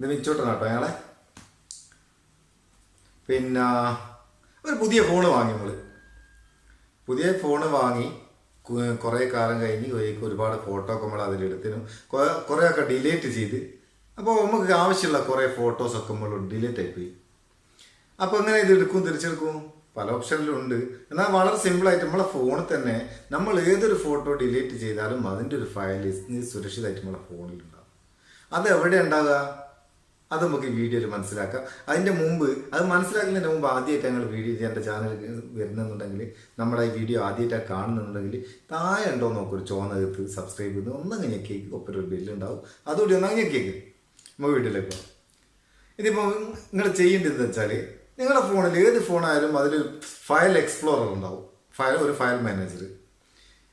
ഇത് വെച്ചോട്ടെ കേട്ടോ ഞങ്ങളെ. പിന്നെ ഒരു പുതിയ ഫോണ് വാങ്ങി നമ്മൾ പുതിയ ഫോണ് വാങ്ങി കുറേ കാലം കഴിഞ്ഞ് ഒരുപാട് ഫോട്ടോ ഒക്കെ നമ്മൾ അതിലെടുത്തിനും കുറേ ഒക്കെ ഡിലീറ്റ് ചെയ്ത്. അപ്പോൾ നമുക്ക് ആവശ്യമുള്ള കുറേ ഫോട്ടോസൊക്കെ നമ്മൾ ഡിലീറ്റ് ആയിപ്പോയി. അപ്പോൾ എങ്ങനെ ഇത് എടുക്കും തിരിച്ചെടുക്കും? പല ഓപ്ഷനിലും ഉണ്ട്. എന്നാൽ വളരെ സിമ്പിളായിട്ട് നമ്മളെ ഫോണിൽ തന്നെ നമ്മൾ ഏതൊരു ഫോട്ടോ ഡിലീറ്റ് ചെയ്താലും അതിന്റെ ഒരു ഫയൽ സുരക്ഷിതമായിട്ട് നമ്മളെ ഫോണിലുണ്ടാകും അത് എവിടെ ഉണ്ടാകുക അത് നമുക്ക് വീഡിയോയിൽ മനസ്സിലാക്കാം. അതിന്റെ മുമ്പ് അത് മനസ്സിലാക്കുന്നതിന് മുമ്പ് ആദ്യമായിട്ട് ഞങ്ങൾ വീഡിയോ എന്റെ ചാനൽ വരുന്നുണ്ടെങ്കിൽ നമ്മുടെ ഈ വീഡിയോ ആദ്യമായിട്ടാണ് കാണുന്നുണ്ടെങ്കിൽ താഴെ ഉണ്ടോ നോക്കൂ ഒരു ചോന്നകത്ത് സബ്സ്ക്രൈബ് ചെയ്ത് ഒന്നങ്ങ് ഞെക്കിയേക്ക് ഒപ്പം ഒരു ബില്ലുണ്ടാവും അതുകൂടി ഒന്നങ്ങ് ഞെക്കിയേക്ക് നമ്മൾ പോകാം. ഇതിപ്പോൾ നിങ്ങൾ ചെയ്യേണ്ടതെന്ന് വെച്ചാൽ നിങ്ങളുടെ ഫോണിൽ ഏത് ഫോണായാലും അതിൽ ഫയൽ എക്സ്പ്ലോറർ ഉണ്ടാവും. ഫയൽ ഒരു ഫയൽ മാനേജർ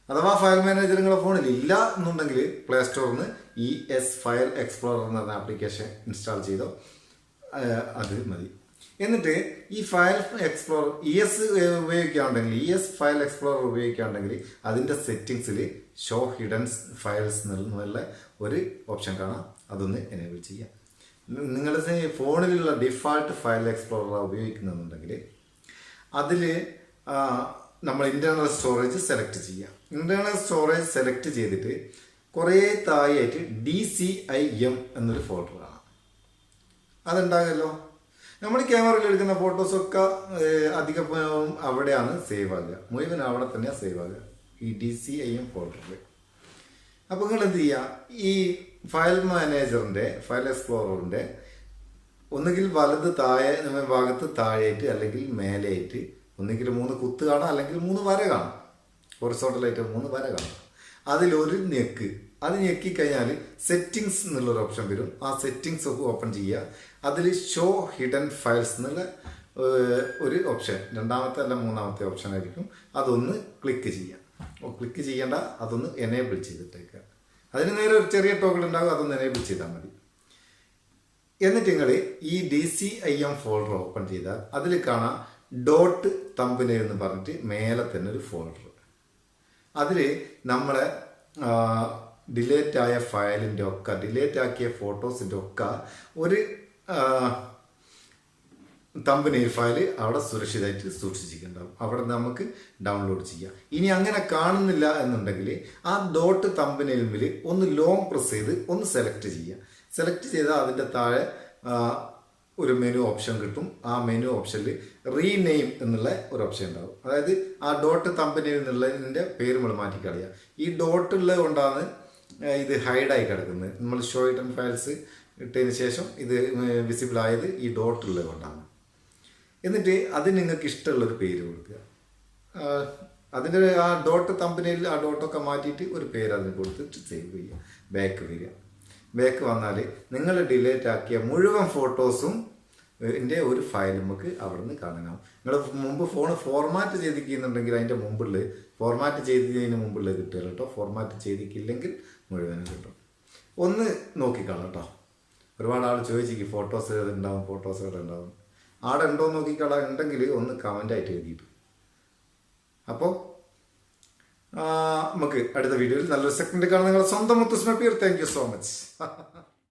അഥവാ ഫയൽ മാനേജർ നിങ്ങളുടെ ഫോണിൽ ഇല്ല എന്നുണ്ടെങ്കിൽ പ്ലേ സ്റ്റോറിൽ നിന്ന് ഇ എസ് ഫയൽ എക്സ്പ്ലോറർ എന്ന് പറഞ്ഞ ആപ്ലിക്കേഷൻ ഇൻസ്റ്റാൾ ചെയ്തോ. അത് മതി. എന്നിട്ട് ഈ ഫയൽ എക്സ്പ്ലോറർ ഇ എസ് ഉപയോഗിക്കുകയാണെങ്കിൽ ഇ എസ് ഫയൽ എക്സ്പ്ലോറർ ഉപയോഗിക്കുകയാണെങ്കിൽ അതിന്റെ സെറ്റിങ്സിൽ ഷോ ഹിഡൻസ് ഫയൽസ് എന്നുള്ള ഒരു ഓപ്ഷൻ കാണാം. അതൊന്ന് എനേബിൾ ചെയ്യാം. നിങ്ങളുടെ ഫോണിലുള്ള ഡിഫാൾട്ട് ഫയൽ എക്സ്പ്ലോറർ ഉപയോഗിക്കുന്നുണ്ടെങ്കിൽ അതിൽ നമ്മൾ ഇന്റേർണൽ സ്റ്റോറേജ് സെലക്ട് ചെയ്യാം. ഇന്റേർണൽ സ്റ്റോറേജ് സെലക്ട് ചെയ്തിട്ട് കുറേ താഴെയായിട്ട് ഡി സി ഐ എം എന്നൊരു ഫോൾഡർ കാണാം. അതുണ്ടാകുമല്ലോ നമ്മൾ ക്യാമറയിൽ എടുക്കുന്ന ഫോട്ടോസൊക്കെ അധികം അവിടെയാണ് സേവ് ആകുക. മുഴുവൻ അവിടെ തന്നെയാണ് സേവ് ആകുക ഈ ഡി സി ഐ എം ഫോൾഡറിൽ അപ്പോൾ നിങ്ങൾ എന്ത് ചെയ്യുക ഈ ഫയൽ മാനേജറിന്റെ ഫയൽ എക്സ്പ്ലോററിന്റെ ഒന്നുകിൽ വലത് താഴെ ഭാഗത്ത് താഴെയായിട്ട് അല്ലെങ്കിൽ മേലെയായിട്ട് ഒന്നുകിൽ മൂന്ന് കുത്ത് കാണാം അല്ലെങ്കിൽ മൂന്ന് വര കാണാം. ഹൊറിസോണ്ടലായിട്ട് മൂന്ന് വര കാണാം. അതിലൊരു ഞെക്ക്. അത് ഞെക്കിക്കഴിഞ്ഞാൽ സെറ്റിങ്സ് എന്നുള്ളൊരു ഓപ്ഷൻ വരും. ആ സെറ്റിങ്സ് ഒക്കെ ഓപ്പൺ ചെയ്യുക. അതിൽ ഷോ ഹിഡൻ ഫയൽസ് എന്നുള്ള ഒരു ഓപ്ഷൻ രണ്ടാമത്തെ അല്ല മൂന്നാമത്തെ ഓപ്ഷൻ ആയിരിക്കും. അതൊന്ന് ക്ലിക്ക് ചെയ്യാം ക്ലിക്ക് ചെയ്യേണ്ട അതൊന്ന് എനേബിൾ ചെയ്തിട്ടേക്കുക. അതിന് നേരെ ഒരു ചെറിയ ടോക്കൺ ഉണ്ടാകും അതൊന്ന് എനേബിൾ ചെയ്താൽ മതി. എന്നിട്ട് നിങ്ങൾ ഈ D C I M folder open ചെയ്താൽ അതിൽ കാണാം ഡോട്ട് തമ്പിനെ എന്ന് പറഞ്ഞിട്ട് മേലെ തന്നെ ഒരു ഫോൾഡർ അതിൽ നമ്മളെ ഡിലേറ്റ് ആയ ഫയലിന്റെ ഒക്കെ ഡിലേറ്റ് ആക്കിയ ഫോട്ടോസിന്റെ ഒക്കെ ഒരു തമ്പനെയിൽ ഫയൽ അവിടെ സുരക്ഷിതമായിട്ട് സൂക്ഷിച്ചിട്ടുണ്ടാവും. അവിടെ നമുക്ക് ഡൗൺലോഡ് ചെയ്യാം. ഇനി അങ്ങനെ കാണുന്നില്ല എന്നുണ്ടെങ്കിൽ ആ ഡോട്ട് തമ്പനെയിൽമിൽ ഒന്ന് ലോങ് പ്രസ് ചെയ്ത് ഒന്ന് സെലക്ട് ചെയ്യുക സെലക്ട് ചെയ്താൽ അതിന്റെ താഴെ ഒരു മെനു ഓപ്ഷൻ കിട്ടും. ആ മെനു ഓപ്ഷനിൽ റീനെയിം എന്നുള്ള ഒരു ഓപ്ഷൻ ഉണ്ടാവും. അതായത് ആ ഡോട്ട് തമ്പനിയിൽ നിന്നുള്ളതിന്റെ പേര് നമ്മൾ മാറ്റിക്കളയുക ഈ ഡോട്ട് ഉള്ളത് കൊണ്ടാണ് ഇത് ഹൈഡായി കിടക്കുന്നത്. നമ്മൾ ഷോ ഇട്ടൻ ഫയൽസ് ഇട്ടതിന് ശേഷം ഇത് വിസിബിൾ ആയത് ഈ ഡോട്ട് ഉള്ളത് കൊണ്ടാണ്. എന്നിട്ട് അതിന് നിങ്ങൾക്ക് ഇഷ്ടമുള്ളൊരു പേര് കൊടുക്കുക. അതിന്റെ ആ ഡോട്ട് കമ്പനിയിൽ ആ ഡോട്ടൊക്കെ മാറ്റിയിട്ട് ഒരു പേര് അതിന് കൊടുത്തിട്ട് സേവ് ചെയ്യുക. ബാക്ക് വരിക. ബാക്ക് വന്നാൽ നിങ്ങൾ ഡിലേറ്റ് ആക്കിയ മുഴുവൻ ഫോട്ടോസും എന്റെ ഒരു ഫയൽ നമുക്ക് അവിടെ നിന്ന് കാണാനാവും നിങ്ങൾ മുമ്പ് ഫോൺ ഫോർമാറ്റ് ചെയ്തിരിക്കുന്നുണ്ടെങ്കിൽ അതിന്റെ മുമ്പുള്ള ഫോർമാറ്റ് ചെയ്തതിന് മുമ്പുള്ള കിട്ടുക കേട്ടോ ഫോർമാറ്റ് ചെയ്തിട്ടില്ലെങ്കിൽ മുഴുവനും കിട്ടും. ഒന്ന് നോക്കിക്കാളാം കേട്ടോ ഒരുപാട് ആൾ ചോദിച്ചിരിക്കും ഫോട്ടോസ് ഉണ്ടാവും ഫോട്ടോസ് ഏത് ഉണ്ടാവും ആടെ ഉണ്ടോ നോക്കിക്കളാ ഉണ്ടെങ്കിൽ ഒന്ന് കമന്റായിട്ട് എഴുതിയിട്ട്. അപ്പോൾ നമുക്ക് അടുത്ത വീഡിയോയിൽ നല്ലൊരു സെക്കൻഡ് കാണാൻ നിങ്ങളുടെ സ്വന്തം മുത്തുസ്മ പീർ താങ്ക് യു സോ മച്ച്